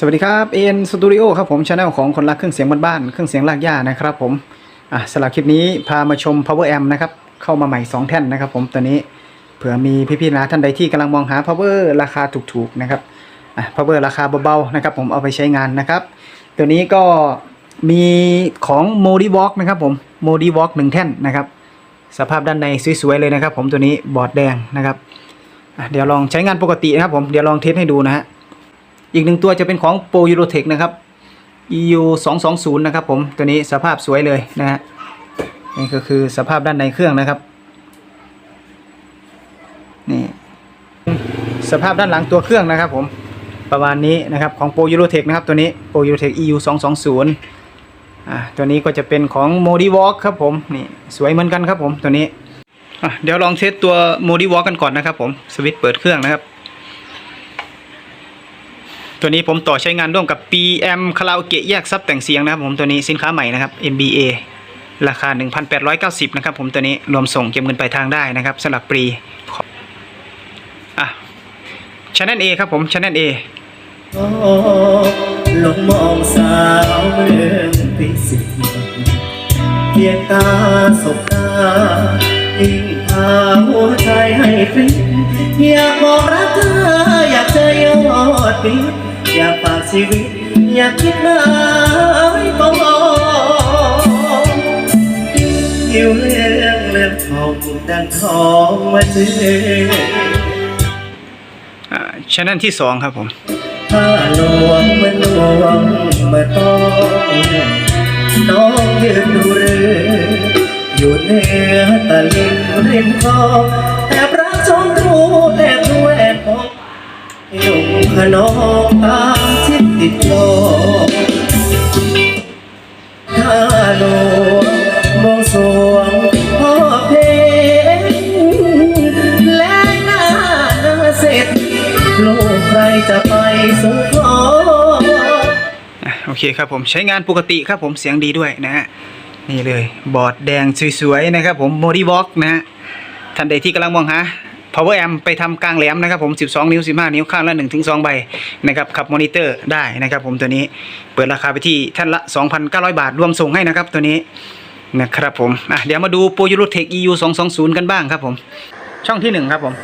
สวัสดีครับเอ็นสตูดิโอครับผมช anel ของคนรักเครื่องเสียงบ้านๆเครื่องเสียงลากย่านะครับผมอะสำหรับคลิปนี้พามาชม power amp นะครับเข้ามาใหม่ 2 แท่นนะครับผมตัวนี้เผื่อมีพี่ๆนะท่านใดที่กำลังมองหา power ราคาถูกๆนะครับอะ power ราคาเบาๆนะครับผมเอาไปใช้งานนะครับ ตัวนี้ก็มีของ m o d i w a l k นะครับผม m o d i w a l k หนึ่งแท่นนะครับสภาพด้านในสวยๆเลยนะครับ ผมตัวนี้บอร์ดแดงนะครับเดี๋ยวลองใช้งานปกตินะครับผมเดี๋ยวลองเทสให้ดูนะฮะ อีกหนึ่งตัวจะเป็นของ Pro Eurotech นะครับ EU 220นะครับผมตัวนี้สภาพสวยเลยนะฮะนี่ก็คือสภาพด้านในเครื่องนะครับนี่สภาพด้านหลังตัวเครื่องนะครับผมประมาณนี้นะครับของ Pro Eurotech นะครับตัวนี้ Pro Eurotech EU 220อ่าตัวนี้ก็จะเป็นของ Modiwalk ครับผมนี่สวยเหมือนกันครับผมตัวนี้เดี๋ยวลองเทสตัว Modiwalk กันก่อนนะครับผมสวิตช์เปิดเครื่องนะครับ ตัวนี้ผมต่อใช้งานร่วมกับ PM คาราโอเกะแยกซับแต่งเสียงนะครับผมตัวนี้สินค้าใหม่นะครับ MBA ราคา 1,890 นะครับผมตัวนี้รวมส่งเก็บเงินปลายทางได้นะครับสำหรับปรีอะ Channel A ครับผม Channel A ลงมองสาวเมืองพิสิทธิ์เพียงตาสบตายิ่งพาหัวใจให้พริ้งอยากบอกรักเธอ ชีวิต อยากคิดมาให้ปองหิวเรื่องเรื่องทองดังทองมาเจออ่า Channel ที่2ครับผมถ้าหลวงมันหลวงมาต้องน้องยืนดูเรืออยู่เหนือตะลิงริมคลองแอบรักชมดูแอบดูแอบมองหนุ่มขนองตามทิศติ ดโลกถ้าหลวงมองสวงพ่อเพลงและหน้าเสร็จลูกใครจะไปสู่ขออะโอเคครับผมใช้งานปกติครับผมเสียงดีด้วยนะฮะนี่เลย บอร์ดแดงสวยๆนะครับผม m o d i w a l k นะฮะท่านใดที่กำลังมองหา power amp ไปทำกลางแหลมนะครับผม 12 นิ้ว 15 นิ้วข้างละ 1-2 ใบนะครับขับมอนิเตอร์ได้นะครับผมตัวนี้เปิดราคาไปที่ท่านละ 2,900 บาทรวมส่งให้นะครับตัวนี้นะครับผมอะเดี๋ยวมาดู Pro Eurotech EU 220 กันบ้างครับผม ช่องที่ 1 ครับผม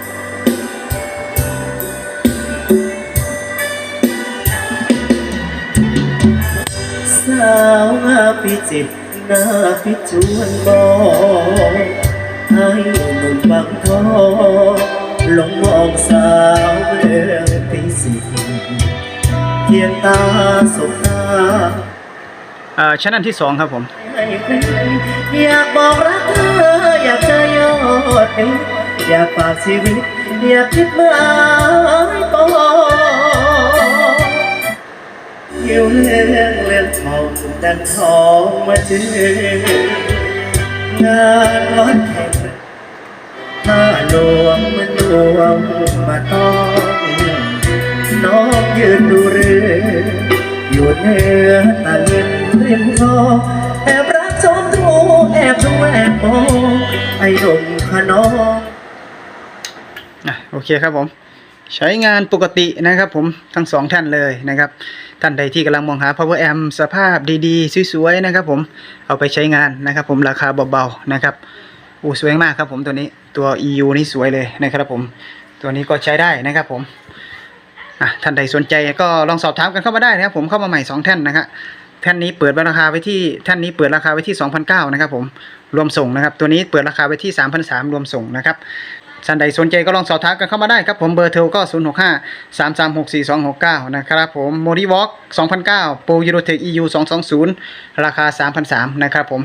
สาวงาพิจิตนาพิจวนบอก ให้หนุ่มบางทอลงมองสาวเมืองพิสิทธิ์เพียงตาสบตาเอ่าชั้นอันที่2ครับผม ให้ใครอยากบอกรักเธออยากจะยอดเอ็นอยากฝากชีวิต อยากคิดมาให้ปองหิวเรื่องเรื่องทองดันทองมาเจอ งานวัดแห่งถ้าหลวงมันหลวงมาต้องน้องยืนดูเรืออยู่เหนือตะลิงริมคลองแอบรักชมดูแอบดูแอบมองไอ้ดมขนอง อะโอเคครับผม ใช้งานปกตินะครับผมทั้งสองท่านเลยนะครับ ท่านใดที่กำลังมองหา power amp สภาพดีๆ สวยๆนะครับผมเอาไปใช้งานนะครับผมราคาเบาๆนะครับอู้สวยมากครับผมตัวนี้ตัว EU นี่สวยเลยนะครับผมตัวนี้ก็ใช้ได้นะครับผมท่านใดสนใจก็ลองสอบถามกันเข้ามาได้นะครับผมเข้ามาใหม่สองแท่นนะครับแท่นนี้เปิดราคาไว้ที่แท่นนี้เปิดราคาไว้ที่2,009นะครับผมรวมส่งนะครับ ตัวนี้เปิดราคาไว้ที่3,003รวมส่งนะครับ ท่านใดสนใจก็ลองสอบถามกันเข้ามาได้ครับผมเบอร์โทรก็ 0 6 5 3 3 6 4 2 6 9 นะครับผม m o d i w a l k 2009 Pro Eurotech EU 220 ราคา 3,003นะครับผม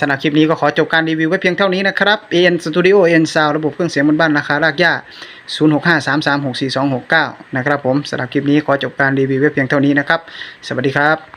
สำหรับคลิปนี้ก็ขอจบการรีวิวไว้เพียงเท่านี้นะครับ AN Studio AN Sound ระบบเครื่องเสียงบนบ้านราคารากย่า0 6 5 3 3 6 4 2 6 9 นะครับผมสำหรับคลิปนี้ขอจบการรีวิวไว้เพียงเท่านี้นะครับ สวัสดีครับ